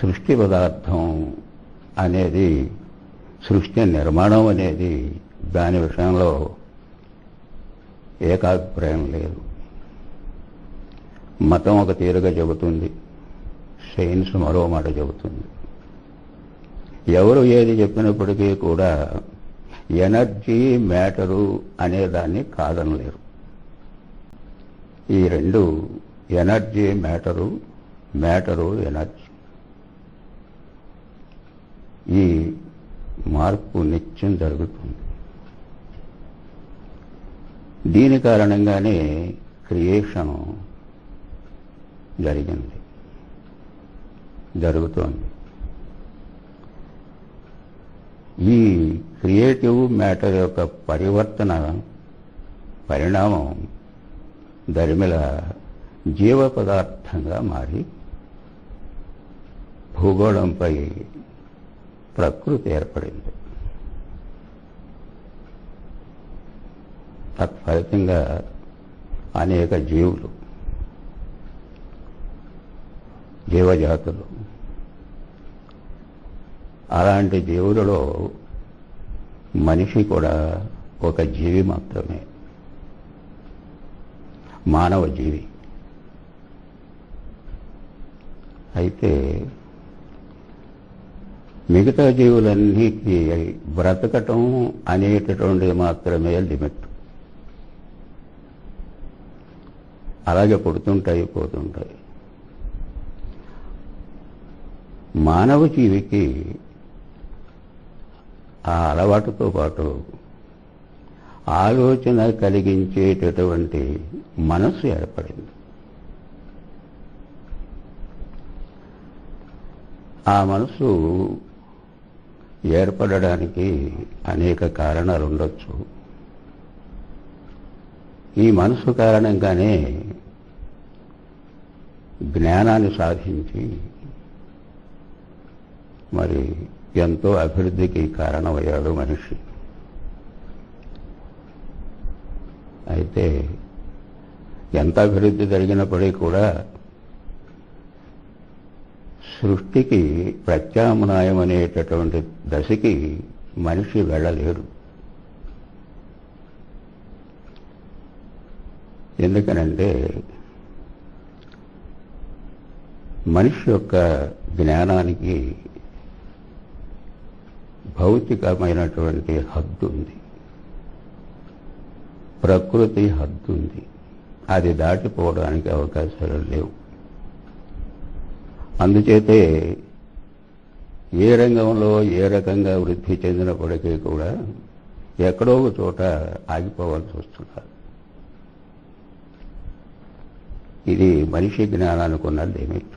సృష్టి పదార్థం అనేది సృష్టి నిర్మాణం అనేది దాని విషయంలో ఏకాభిప్రాయం లేదు. మతం ఒక తీరుగా చెబుతుంది. సైన్స్ మరో మాట చెబుతుంది. ఎవరు ఏది చెప్పినప్పటికీ కూడా ఎనర్జీ మ్యాటరు అనేదాన్ని కాదనలేరు. ఈ రెండు ఎనర్జీ మ్యాటరు మ్యాటరు ఎనర్జీ ఈ మార్పు నిత్యం జరుగుతుంది. దీని కారణంగానే క్రియేషన్ జరిగింది. జరుగుతోంది. ఈ క్రియేటివ్ మ్యాటర్ యొక్క పరివర్తన పరిణామం దరిమిల జీవ పదార్థంగా మారి భూగోళంపై ప్రకృతి ఏర్పడింది. తత్ఫలితంగా అనేక జీవులు జీవజాతులు అలాంటి జీవులలో మనిషి కూడా ఒక జీవి మాత్రమే. మానవ జీవి. అయితే మిగతా జీవులన్నిటినీ బ్రతకటం అనేటటువంటిది మాత్రమే లిమిట్. అలాగే పుడుతుంటాయి పోతుంటాయి. మానవ జీవికి ఆ అలవాటుతో పాటు ఆలోచన కలిగించేటటువంటి మనస్సు ఏర్పడింది. ఆ మనసు ఏర్పడడానికి అనేక కారణాలు ఉండొచ్చు ఈ మనసు కారణంగానే జ్ఞానాన్ని సాధించి మరి ఎంతో అభివృద్ధికి కారణమయ్యాడు మనిషి. అయితే ఎంత అభివృద్ధి జరిగినప్పటికీ కూడా సృష్టికి ప్రత్యామ్నాయం అనేటటువంటి దశకి మనిషి వెళ్ళలేడు ఎందుకనంటే మనిషి యొక్క జ్ఞానానికి భౌతికమైనటువంటి హద్దు ఉంది ప్రకృతి హద్దు ఉంది అది దాటిపోవడానికి అవకాశాలు లేవు. అందుచేతే ఏ రంగంలో ఏ రకంగా వృద్ధి చెందినప్పటికీ కూడా ఎక్కడో ఒక చోట ఆగిపోవాల్సి వస్తున్నారు ఇది మనిషి జ్ఞానానికి ఉన్న లిమిట్